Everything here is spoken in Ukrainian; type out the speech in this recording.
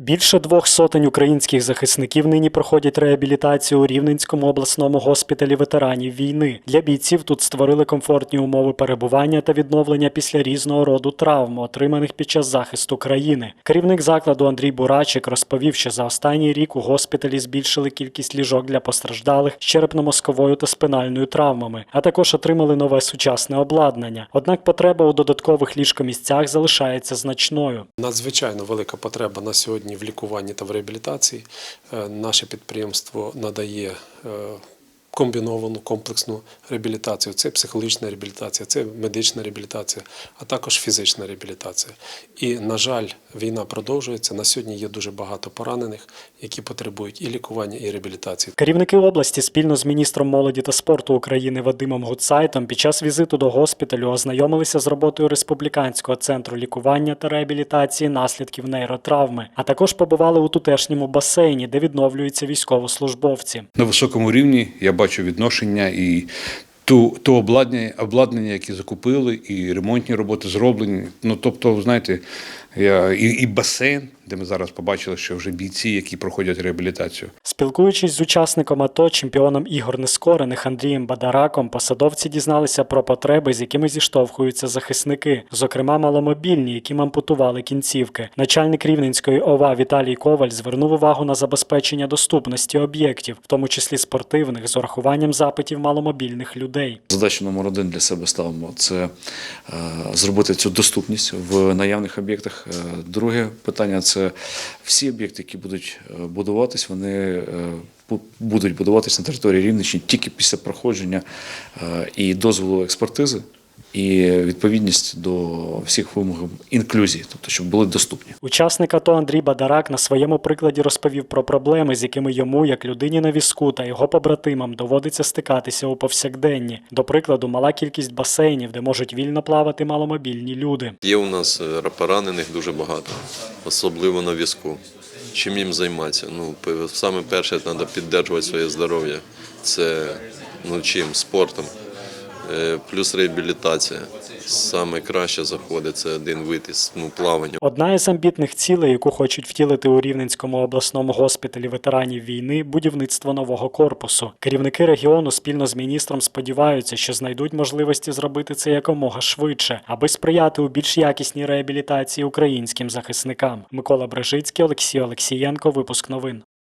Більше двох сотень українських захисників нині проходять реабілітацію у Рівненському обласному госпіталі ветеранів війни. Для бійців тут створили комфортні умови перебування та відновлення після різного роду травм, отриманих під час захисту країни. Керівник закладу Андрій Бурачик розповів, що за останній рік у госпіталі збільшили кількість ліжок для постраждалих з черепно-мозковою та спинальною травмами, а також отримали нове сучасне обладнання. Однак потреба у додаткових ліжкомісцях залишається значною. Надзвичайно велика потреба на сьогодні в лікуванні та в реабілітації. Е, Наше підприємство надає е, комбіновану комплексну реабілітацію. Це психологічна реабілітація, це медична реабілітація, а також фізична реабілітація. І, на жаль, війна продовжується. На сьогодні є дуже багато поранених, які потребують і лікування, і реабілітації. Керівники області спільно з міністром молоді та спорту України Вадимом Гуцайтом під час візиту до госпіталю ознайомилися з роботою республіканського центру лікування та реабілітації наслідків нейротравми, а також побували у тутешньому басейні, де відновлюються військовослужбовці. на високому рівні. Я бачу відношення і ту, ту обладнання, обладнання, які закупили, і ремонтні роботи зроблені. Ну тобто, знаєте, і, і басейн, де ми зараз побачили, що вже бійці, які проходять реабілітацію. Спілкуючись з учасником АТО, чемпіоном ігор нескорених Андрієм Бадараком, посадовці дізналися про потреби, з якими зіштовхуються захисники, зокрема маломобільні, яким ампутували кінцівки. Начальник Рівненської ОВА Віталій Коваль звернув увагу на забезпечення доступності об'єктів, в тому числі спортивних, з урахуванням запитів маломобільних людей. Задачу номер один для себе ставимо це е, зробити цю доступність в наявних об'єктах. Е, Друге питання це всі об'єкти, які будуть е, будуватись, вони е, будуть будуватись на території Рівненщини тільки після проходження і дозволу експертизи, і відповідність до всіх вимог інклюзії, тобто щоб були доступні. Учасник АТО Андрій Бадарак на своєму прикладі розповів про проблеми, з якими йому, як людині на візку та його побратимам, доводиться стикатися у повсякденні. До прикладу, мала кількість басейнів, де можуть вільно плавати маломобільні люди. Є у нас е, поранених дуже багато, особливо на візку. Чим їм займатися? Ну, саме перше, треба підтримувати своє здоров'я. Це ну, чим? Спортом. Е, Плюс реабілітація. Саме краще заходить це один вид із ну, плавання. Одна із амбітних цілей, яку хочуть втілити у Рівненському обласному госпіталі ветеранів війни, будівництво нового корпусу. Керівники регіону спільно з міністром сподіваються, що знайдуть можливості зробити це якомога швидше, аби сприяти у більш якісній реабілітації українським захисникам. Микола Брежицький, Олексій Олексієнко. Випуск новин.